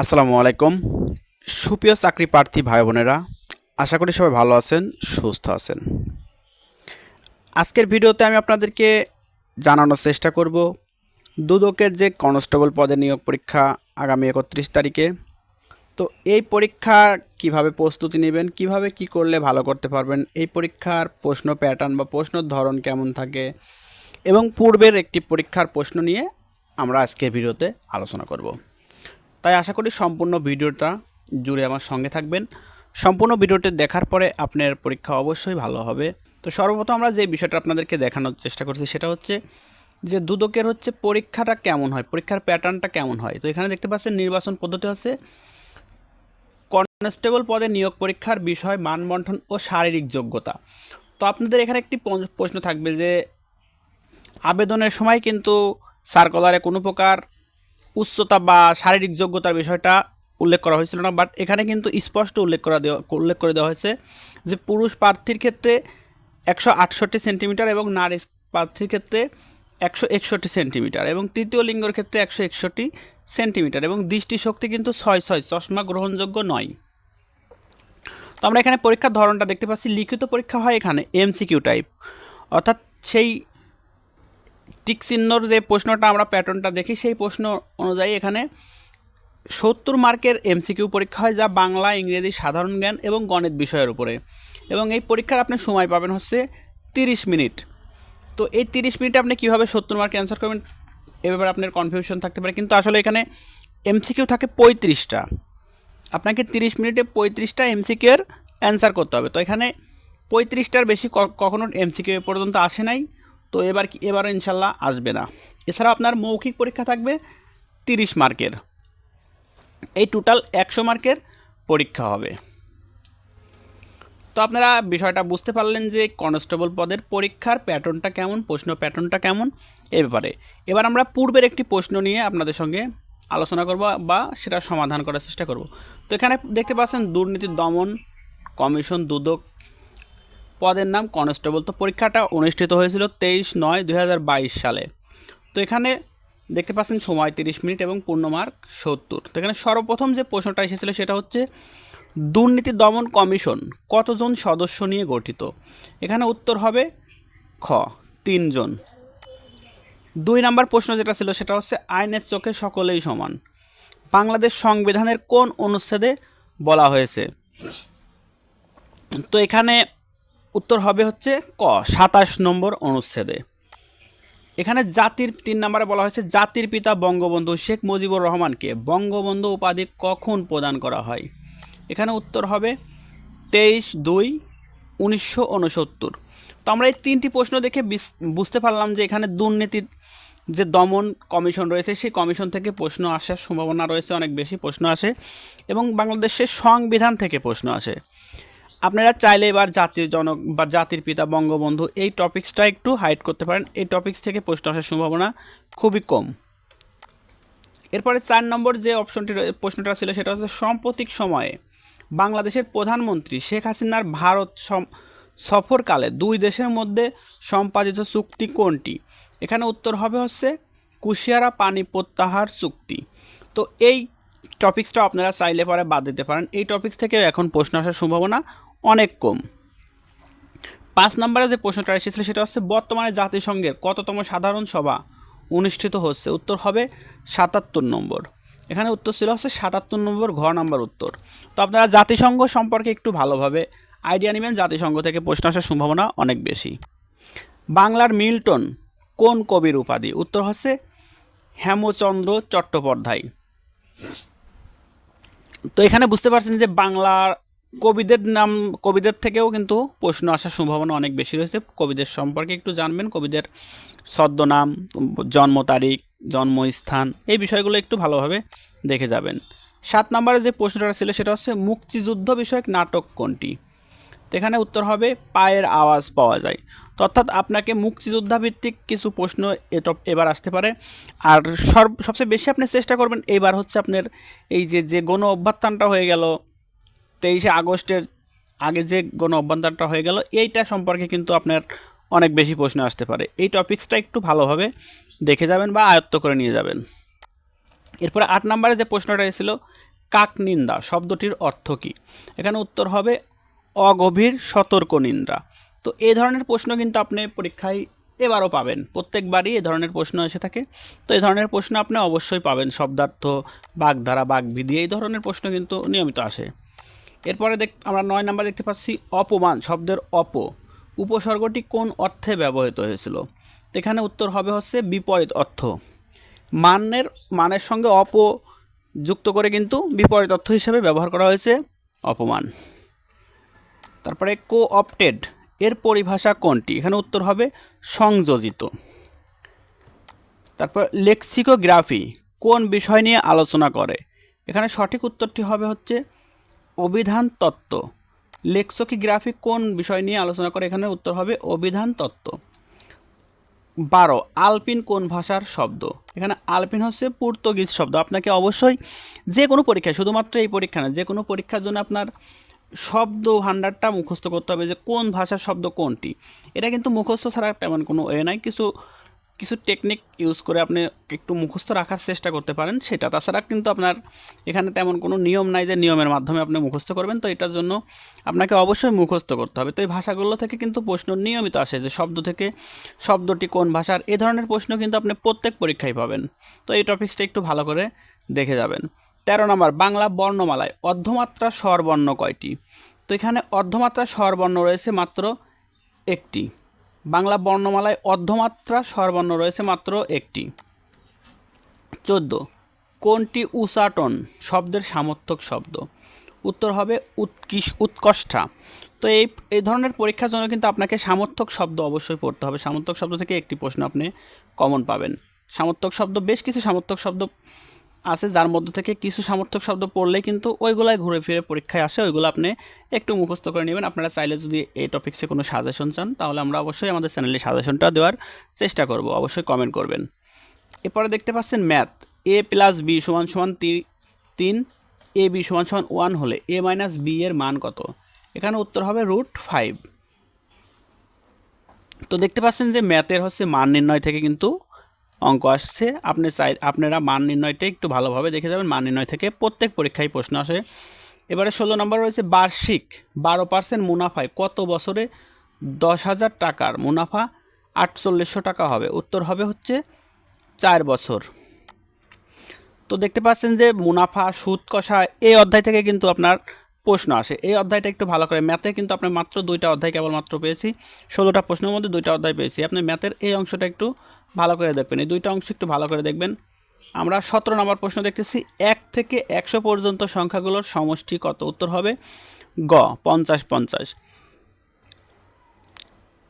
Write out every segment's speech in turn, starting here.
আসসালামু আলাইকুম। সুপ্রিয় চাকরি প্রার্থী ভাই বোনেরা, আশা করি সবাই ভালো আছেন, সুস্থ আছেন। আজকের ভিডিওতে আমি আপনাদেরকে জানানোর চেষ্টা করব দুদকের যে কনস্টেবল পদে নিয়োগ পরীক্ষা আগামী একত্রিশ তারিখে। তো এই পরীক্ষা কীভাবে প্রস্তুতি নেবেন, কীভাবে কি করলে ভালো করতে পারবেন, এই পরীক্ষার প্রশ্ন প্যাটার্ন বা প্রশ্নের ধরন কেমন থাকে এবং পূর্বের একটি পরীক্ষার প্রশ্ন নিয়ে আমরা আজকের ভিডিওতে আলোচনা করব। তাই আশা করি সম্পূর্ণ ভিডিওটা জুড়ে আমার সঙ্গে থাকবেন। সম্পূর্ণ ভিডিওটি দেখার পরে আপনার পরীক্ষা অবশ্যই ভালো হবে। তো সর্বপ্রথম আমরা যে বিষয়টা আপনাদেরকে দেখানোর চেষ্টা করছি সেটা হচ্ছে যে দুদকের হচ্ছে পরীক্ষাটা কেমন হয়, পরীক্ষার প্যাটার্নটা কেমন হয়। তো এখানে দেখতে পাচ্ছেন নির্বাচন পদ্ধতি হচ্ছে কনস্টেবল পদে নিয়োগ পরীক্ষার বিষয় মানবন্ঠন ও শারীরিক যোগ্যতা। তো আপনাদের এখানে একটি প্রশ্ন থাকবে যে আবেদনের সময় কিন্তু সার্কুলারে কোনো প্রকার উচ্চতা বা শারীরিক যোগ্যতার বিষয়টা উল্লেখ করা হয়েছিল না বাট এখানে কিন্তু স্পষ্ট উল্লেখ করা দেওয়া উল্লেখ করে দেওয়া হয়েছে যে পুরুষ প্রার্থীর ক্ষেত্রে একশো আটষট্টি সেন্টিমিটার এবং নারী প্রার্থীর ক্ষেত্রে একশো একষট্টি সেন্টিমিটার এবং তৃতীয় লিঙ্গর ক্ষেত্রে একশো একষট্টি সেন্টিমিটার এবং দৃষ্টিশক্তি কিন্তু ছয় ছয়, চশমা গ্রহণযোগ্য নয়। তো আমরা এখানে পরীক্ষার ধরনটা দেখতে পাচ্ছি, লিখিত পরীক্ষা হয় এখানে এমসিকিউ টাইপ অর্থাৎ সেই টিক চিহ্নর যে প্রশ্নটা আমরা প্যাটার্নটা দেখি, সেই প্রশ্ন অনুযায়ী এখানে সত্তর মার্কের এমসিকিউ পরীক্ষা হয় যা বাংলা, ইংরেজি, সাধারণ জ্ঞান এবং গণিত বিষয়ের উপরে। এবং এই পরীক্ষার আপনি সময় পাবেন হচ্ছে তিরিশ মিনিট। তো এই তিরিশ মিনিটে আপনি কীভাবে সত্তর মার্কে অ্যান্সার করবেন এ ব্যাপারে আপনার কনফিউশন থাকতে পারে। কিন্তু আসলে এখানে এমসিকিউ থাকে পঁয়ত্রিশটা। আপনাকে তিরিশ মিনিটে পঁয়ত্রিশটা এমসিকিউ এর অ্যান্সার করতে হবে। তো এখানে পঁয়ত্রিশটার বেশি কখনো এমসিকিউ পর্যন্ত আসে নাই। তো এবার কি, এবার ইনশাল্লাহ আসবে না। এছাড়াও আপনার মৌখিক পরীক্ষা থাকবে তিরিশ মার্কের। এই টোটাল একশো মার্কের পরীক্ষা হবে। তো আপনারা বিষয়টা বুঝতে পারলেন যে কনস্টেবল পদের পরীক্ষার প্যাটার্নটা কেমন, প্রশ্ন প্যাটার্নটা কেমন, এ ব্যাপারে। এবার আমরা পূর্বের একটি প্রশ্ন নিয়ে আপনাদের সঙ্গে আলোচনা করব বা সেটা সমাধান করার চেষ্টা করব। তো এখানে দেখতে পাচ্ছেন দুর্নীতি দমন কমিশন দুদক পদের নাম কনস্টেবল। তো পরীক্ষাটা অনুষ্ঠিত হয়েছিল তেইশ নয় দুই সালে। তো এখানে দেখতে পাচ্ছেন সময় তিরিশ মিনিট এবং পূর্ণমার্ক সত্তর। তো এখানে সর্বপ্রথম যে প্রশ্নটা এসেছিল সেটা হচ্ছে, দুর্নীতি দমন কমিশন কতজন সদস্য নিয়ে গঠিত? এখানে উত্তর হবে খ, তিনজন। দুই নাম্বার প্রশ্ন যেটা ছিল সেটা হচ্ছে, আইনের চোখে সকলেই সমান। বাংলাদেশ সংবিধানের কোন অনুচ্ছেদে বলা হয়েছে? তো এখানে উত্তর হবে হচ্ছে ক, সাতাশ নম্বর অনুচ্ছেদে। এখানে জাতির তিন নম্বরে বলা হয়েছে, জাতির পিতা বঙ্গবন্ধু শেখ মুজিবুর রহমানকে বঙ্গবন্ধু উপাধি কখন প্রদান করা হয়? এখানে উত্তর হবে তেইশ দুই উনিশশো উনসত্তর। তো আমরা এই তিনটি প্রশ্ন দেখে বুঝতে পারলাম যে এখানে দুর্নীতির যে দমন কমিশন রয়েছে, সেই কমিশন থেকে প্রশ্ন আসার সম্ভাবনা রয়েছে, অনেক বেশি প্রশ্ন আসে এবং বাংলাদেশের সংবিধান থেকে প্রশ্ন আসে। আপনারা চাইলে এবার জাতির জনক বা জাতির পিতা বঙ্গবন্ধু এই টপিক্সটা একটু হাইড করতে পারেন। এই টপিক্স থেকে প্রশ্ন আসার সম্ভাবনা খুবই কম। এরপরে চার নম্বর যে অপশনটি প্রশ্নটা ছিল সেটা হচ্ছে সাম্প্রতিক সময়ে বাংলাদেশের প্রধানমন্ত্রী শেখ হাসিনার ভারত সফরকালে দুই দেশের মধ্যে সম্পাদিত চুক্তি কোনটি? এখানে উত্তর হবে হচ্ছে কুশিয়ারা পানি প্রত্যাহার চুক্তি। তো এই টপিক্সটা আপনারা চাইলে পরে বাদ দিতে পারেন। এই টপিক্স থেকেও এখন প্রশ্ন আসার সম্ভাবনা অনেক কম। পাঁচ নম্বরে যে প্রশ্নটা এসেছিল সেটা হচ্ছে, বর্তমানে জাতিসংঘের কততম সাধারণ সভা অনুষ্ঠিত হচ্ছে? উত্তর হবে সাতাত্তর নম্বর। এখানে উত্তর ছিল হচ্ছে সাতাত্তর নম্বর ঘ নাম্বার উত্তর। তো আপনারা জাতিসংঘ সম্পর্কে একটু ভালোভাবে আইডিয়া নেবেন। জাতিসংঘ থেকে প্রশ্ন আসার সম্ভাবনা অনেক বেশি। বাংলার মিল্টন কোন কবির উপাধি? উত্তর হচ্ছে হেমচন্দ্র চট্টোপাধ্যায়। তো এখানে বুঝতে পারছেন যে বাংলার কবিদের নাম, কবিদের থেকেও কিন্তু প্রশ্ন আসার সম্ভাবনা অনেক বেশি রয়েছে। কবিদের সম্পর্কে একটু জানবেন, কবিদের ছদ্মনাম, জন্ম তারিখ, জন্মস্থান, এই বিষয়গুলো একটু ভালোভাবে দেখে যাবেন। সাত নম্বরে যে প্রশ্নটা ছিল সেটা হচ্ছে, মুক্তিযুদ্ধ বিষয়ক নাটক কোনটি? এখানে উত্তর হবে, পায়ের আওয়াজ পাওয়া যায়। অর্থাৎ আপনাকে মুক্তিযোদ্ধা ভিত্তিক কিছু প্রশ্ন এবার আসতে পারে। আর সর্ব, সবচেয়ে বেশি আপনি চেষ্টা করবেন, এবার হচ্ছে আপনার এই যে যে গণ অভ্যুত্থানটা হয়ে গেল তেইশে আগস্টের আগে যে গণ অভ্যুত্থানটা হয়ে গেল, এইটা সম্পর্কে কিন্তু আপনার অনেক বেশি প্রশ্ন আসতে পারে। এই টপিক্সটা একটু ভালোভাবে দেখে যাবেন বা আয়ত্ত করে নিয়ে যাবেন। এরপরে আট নম্বরে যে প্রশ্নটা এসেছিল কাকনিন্দা শব্দটির অর্থ কী? এখানে উত্তর হবে, অগভীর সতর্ক নিন্দা। তো এই ধরনের প্রশ্ন কিন্তু আপনি পরীক্ষায় এবারও পাবেন। প্রত্যেকবারই এই ধরনের প্রশ্ন এসে থাকে। তো এই ধরনের প্রশ্ন আপনি অবশ্যই পাবেন। শব্দার্থ, বাগধারা, বাগবিধি, এই ধরনের প্রশ্ন কিন্তু নিয়মিত আসে। এরপরে দেখ, আমরা নয় নাম্বার দেখতে পাচ্ছি অপমান, শব্দের অপ। উপসর্গটি কোন অর্থে ব্যবহৃত হয়েছিল? এখানে উত্তর হবে হচ্ছে বিপরীত অর্থ। মানের মানের সঙ্গে অপ যুক্ত করে কিন্তু বিপরীত অর্থ হিসেবে ব্যবহার করা হয়েছে অপমান। তারপরে কো অপটেড এর পরিভাষা কোনটি? এখানে উত্তর হবে সংযোজিত। তারপর লেক্সিকোগ্রাফি, কোন বিষয় নিয়ে আলোচনা করে? এখানে সঠিক উত্তরটি হবে হচ্ছে অভিধান তত্ত্ব। লেক্সোকিগ্রাফি কোন বিষয় নিয়ে আলোচনা করে? এখানে উত্তর হবে অভিধান তত্ত্ব। বারো, আলপিন কোন ভাষার শব্দ? এখানে আলপিন হচ্ছে পর্তুগিজ শব্দ। আপনাকে অবশ্যই যে কোনো পরীক্ষায়, শুধুমাত্র এই পরীক্ষা না, যে কোনো পরীক্ষার জন্য আপনার শব্দ ভাণ্ডারটা মুখস্থ করতে হবে যে কোন ভাষার শব্দ কোনটি। এটা কিন্তু মুখস্থ ছাড়া তেমন কোনো এ নাই। কিছু কিছু টেকনিক ইউজ করে আপনি একটু মুখস্থ রাখার চেষ্টা করতে পারেন। সেটা তাছাড়া কিন্তু আপনার এখানে তেমন কোনো নিয়ম নাই যে নিয়মের মাধ্যমে আপনি মুখস্থ করবেন। তো এটার জন্য আপনাকে অবশ্যই মুখস্থ করতে হবে। তো এই ভাষাগুলো থেকে কিন্তু প্রশ্ন নিয়মিত আসে যে শব্দ থেকে শব্দটি কোন ভাষার, এ ধরনের প্রশ্ন কিন্তু আপনি প্রত্যেক পরীক্ষায় পাবেন। তো এই টপিক্সটা একটু ভালো করে দেখে যাবেন। তেরো নম্বর, বাংলা বর্ণমালায় অর্ধমাত্রা স্বরবর্ণ কয়টি? তো এখানে অর্ধমাত্রা স্বরবর্ণ রয়েছে মাত্র একটি। বাংলা বর্ণমালায় অর্ধমাত্রা স্বরবর্ণ রয়েছে মাত্র একটি। চোদ্দ, কোনটি উচাটন শব্দের সামর্থক শব্দ? উত্তর হবে উৎকৃষ উৎকষ্ঠা। তো এই এই ধরনের পরীক্ষার জন্য কিন্তু আপনাকে সামর্থক শব্দ অবশ্যই পড়তে হবে। সামর্থক শব্দ থেকে একটি প্রশ্ন আপনি কমন পাবেন। সামর্থক শব্দ, বেশ কিছু সামর্থক শব্দ আছে, যার মধ্য থেকে কিছু সামর্থক শব্দ পড়লে কিন্তু ওইগুলাই ঘুরে ফিরে পরীক্ষায় আসে, ওইগুলো আপনি একটু মুখস্থ করে নেবেন। আপনারা চাইলে যদি এই টপিক্সে কোনো সাজেশন চান, তাহলে আমরা অবশ্যই আমাদের চ্যানেলে সাজেশনটা দেওয়ার চেষ্টা করব। অবশ্যই কমেন্ট করবেন। এরপরে দেখতে পাচ্ছেন ম্যাথ এ প্লাস বি সমান সমান তিন। এ বি সমান সমান ওয়ান হলে এ মাইনাস বি এর মান কত? এখানে উত্তর হবে রুট ফাইভ তো দেখতে পাচ্ছেন যে ম্যাথের হচ্ছে মান নির্ণয় থেকে কিন্তু অঙ্ক আসছে। আপনি চাই, আপনারা মান নির্ণয়টা একটু ভালোভাবে দেখে যাবেন। মান নির্ণয় থেকে প্রত্যেক পরীক্ষায় প্রশ্ন আসে। এবারে ষোলো নম্বর রয়েছে বার্ষিক। বারো পার্সেন্ট মুনাফায় কত বছরে দশ হাজার টাকার মুনাফা আটচল্লিশশো টাকা হবে? উত্তর হবে হচ্ছে চার বছর। তো দেখতে পাচ্ছেন যে মুনাফা, সুদ কষা এই অধ্যায় থেকে কিন্তু আপনার প্রশ্ন আসে। এই অধ্যায়টা একটু ভালো করে ম্যাথে কিন্তু আপনি মাত্র দুইটা অধ্যায় কেবলমাত্র পেয়েছি। ষোলোটা প্রশ্নের মধ্যে দুইটা অধ্যায় পেয়েছি। আপনি ম্যাথের এই অংশটা একটু ভালো করে দেখবেন। এই দুইটা অংশ একটু ভালো করে দেখবেন। আমরা সতেরো নম্বর প্রশ্ন দেখতেছি, এক থেকে একশো পর্যন্ত সংখ্যাগুলোর সমষ্টি কত? উত্তর হবে গ, পঞ্চাশ পঞ্চাশ।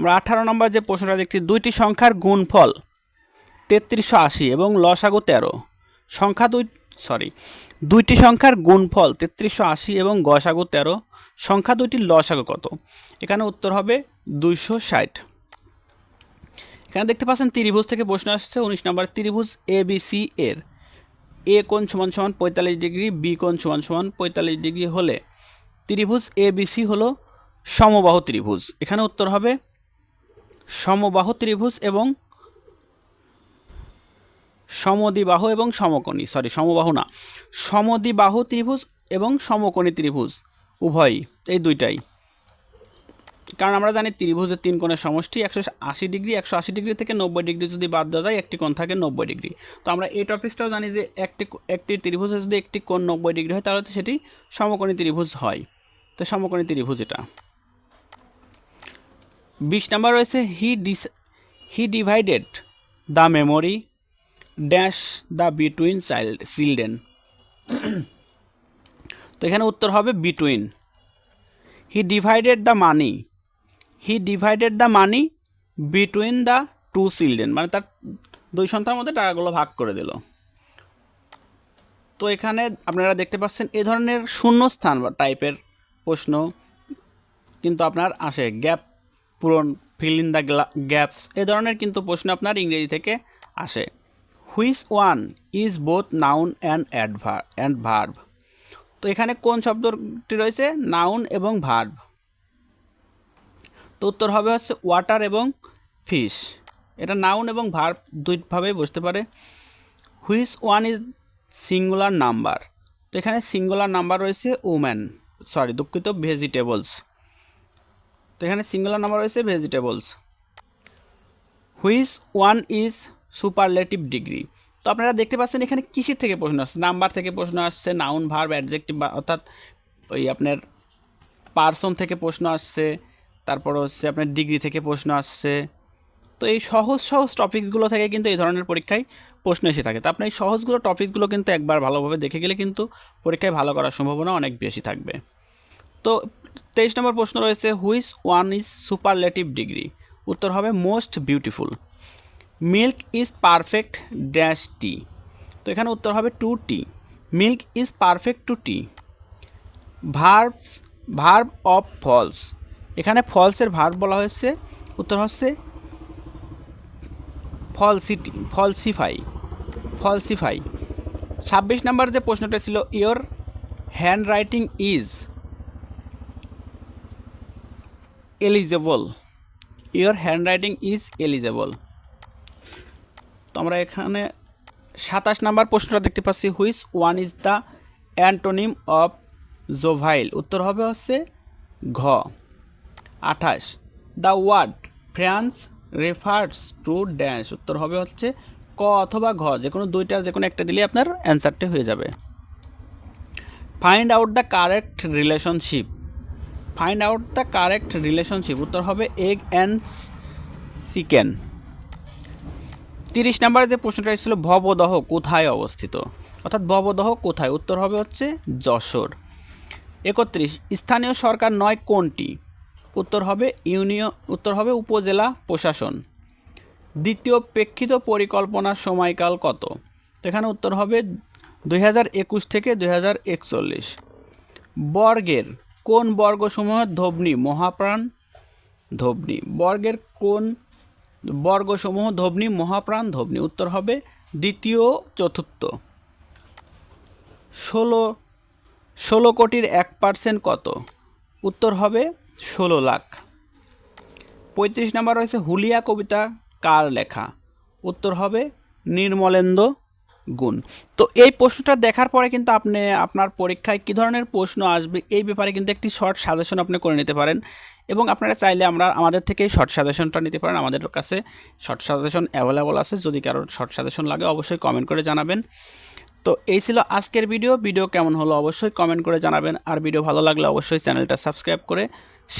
আমরা আঠারো নম্বর যে প্রশ্নটা দেখছি, দুইটি সংখ্যার গুণফল তেত্রিশশো আশি এবং লসাগু তেরো। সংখ্যা দুই সরি দুইটি সংখ্যার গুণফল তেত্রিশশো আশি এবং গসাগু তেরো। সংখ্যা দুইটির লসাগু কত? এখানে উত্তর হবে দুইশো ষাট। এখানে দেখতে পাচ্ছেন ত্রিভুজ থেকে প্রশ্ন আসছে, উনিশ নম্বর ত্রিভুজ এ বি সি এর। এ কোণ সমান সমান পঁয়তাল্লিশ ডিগ্রি বি কোণ সমান সমান পঁয়তাল্লিশ ডিগ্রি হলে ত্রিভুজ এ বি সি হলো সমবাহু ত্রিভুজ। এখানে উত্তর হবে সমবাহু ত্রিভুজ এবং সমদ্বিবাহু এবং সমকোণী সরি সমবাহু না। সমদ্বিবাহু ত্রিভুজ এবং সমকোণী ত্রিভুজ, উভয়ই, এই দুইটাই। কারণ আমরা জানি ত্রিভুজের তিন কোণের সমষ্টি একশো আশি ডিগ্রি, একশো আশি ডিগ্রি থেকে নব্বই ডিগ্রি যদি বাদ দেওয়া যায়, একটি কোণ থাকে নব্বই ডিগ্রি। তো আমরা এই টপিক্সটাও জানি যে একটি একটি ত্রিভুজে যদি একটি কোণ নব্বই ডিগ্রি হয়, তাহলে তো সেটি সমকোণী ত্রিভুজ হয়। তো সমকোণী ত্রিভুজ এটা। বিশ নাম্বার রয়েছে, he dish, he divided the memory dash the between child, children. তো এখানে উত্তর হবে between. He divided the money he divided the money between the two children মানে তার দুই সন্তানের মধ্যে টাকাগুলো ভাগ করে দিল। তো এখানে আপনারা দেখতে পাচ্ছেন এ ধরনের শূন্যস্থান বা টাইপের প্রশ্ন কিন্তু আপনার আসে। গ্যাপ পূরণ ফিল ইন দ্য গ্যাপস এ ধরনের কিন্তু প্রশ্ন আপনার ইংরেজি থেকে আসে। Which one is both noun and adverb and verb তো এখানে কোন শব্দটি রয়েছে? নাউন এবং ভার্ভ তো উত্তর হবে হচ্ছে ওয়াটার এবং ফিশ এটা নাউন এবং ভার্ব দুইভাবেই বসতে পারে। Which one is singular number তো এখানে সিঙ্গুলার নাম্বার রয়েছে উম্যান সরি দুঃখিত ভেজিটেবলস তো এখানে সিঙ্গুলার নাম্বার রয়েছে vegetables which one is superlative degree তো আপনারা দেখতে পাচ্ছেন এখানে কিসের থেকে প্রশ্ন আসছে? নাম্বার থেকে প্রশ্ন আসছে নাউন ভার্ব অ্যাডজেক্টিভ অর্থাৎ ওই আপনার পার্সন থেকে প্রশ্ন আসছে। তারপর হচ্ছে আপনার ডিগ্রি থেকে প্রশ্ন আসছে। তো এই সহজ সহজ টপিকসগুলো থেকে কিন্তু এই ধরনের পরীক্ষায় প্রশ্ন এসে থাকে। তো আপনার এই সহজগুলো টপিকসগুলো কিন্তু একবার ভালোভাবে দেখে গেলে কিন্তু পরীক্ষায় ভালো করার সম্ভাবনা অনেক বেশি থাকবে। তো তেইশ নম্বর প্রশ্ন রয়েছে which one is superlative degree উত্তর হবে most beautiful milk is perfect dash tea তো এখানে উত্তর হবে to tea milk is perfect to tea verb verb of falls এখানে ফলসের ভার্ব বলা হয়েছে, উত্তর হচ্ছে ফলসিটি, ফলসিফাই ফলসিফাই। ছাব্বিশ নম্বর যে প্রশ্নটা ছিল your handwriting is illegible your handwriting is illegible তো আমরা এখানে সাতাশ নাম্বার প্রশ্নটা দেখতে পাচ্ছি which one is the antonym of jovial উত্তর হবে হচ্ছে ঘ। আঠাশ। The word France refers to dash উত্তর হবে হচ্ছে ক অথবা ঘ। যে কোনো দুইটার যে কোনো একটা দিলে আপনার অ্যান্সারটি হয়ে যাবে। Find out the correct relationship find out the correct relationship উত্তর হবে এগ অ্যান্ড চিকেন তিরিশ নম্বরে যে প্রশ্নটা ছিল ভবদহ কোথায় অবস্থিত? অর্থাৎ ভবদহ কোথায়? উত্তর হবে হচ্ছে যশোর। একত্রিশ, স্থানীয় সরকার নয় কোনটি? উত্তর হবে ইউনিয়ন, উত্তর হবে উপজেলা প্রশাসন। দ্বিতীয় প্রেক্ষিত পরিকল্পনার সময়কাল কত? এখানে উত্তর হবে দুই থেকে দুই বর্গের কোন বর্গসমূহের ধবনি, মহাপ্রাণ ধবনি? বর্গের কোন বর্গসমূহ ধবনি, মহাপ্রাণ ধবনি? উত্তর হবে দ্বিতীয়, চতুর্থ। ষোলো ষোলো কোটির এক পার্সেন্ট কত? উত্তর হবে ষোলো লাখ। পঁয়ত্রিশ নাম্বার রয়েছে হুলিয়া কবিতা, কার লেখা? উত্তর হবে নির্মলেন্দ্র গুণ। তো এই প্রশ্নটা দেখার পরে কিন্তু আপনি, আপনার পরীক্ষায় কী ধরনের প্রশ্ন আসবে এই ব্যাপারে কিন্তু একটি শর্ট সাজেশন আপনি করে নিতে পারেন। এবং আপনারা চাইলে আমরা, আমাদের থেকেই শর্ট সাজেশনটা নিতে পারেন। আমাদের কাছে শর্ট সাজেশন অ্যাভেলেবল আছে। যদি কারোর শর্ট সাজেশন লাগে, অবশ্যই কমেন্ট করে জানাবেন। তো এই ছিল আজকের ভিডিও ভিডিও কেমন হলো অবশ্যই কমেন্ট করে জানাবেন। আর ভিডিও ভালো লাগলে অবশ্যই চ্যানেলটা সাবস্ক্রাইব করে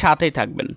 সাথেই থাকবেন।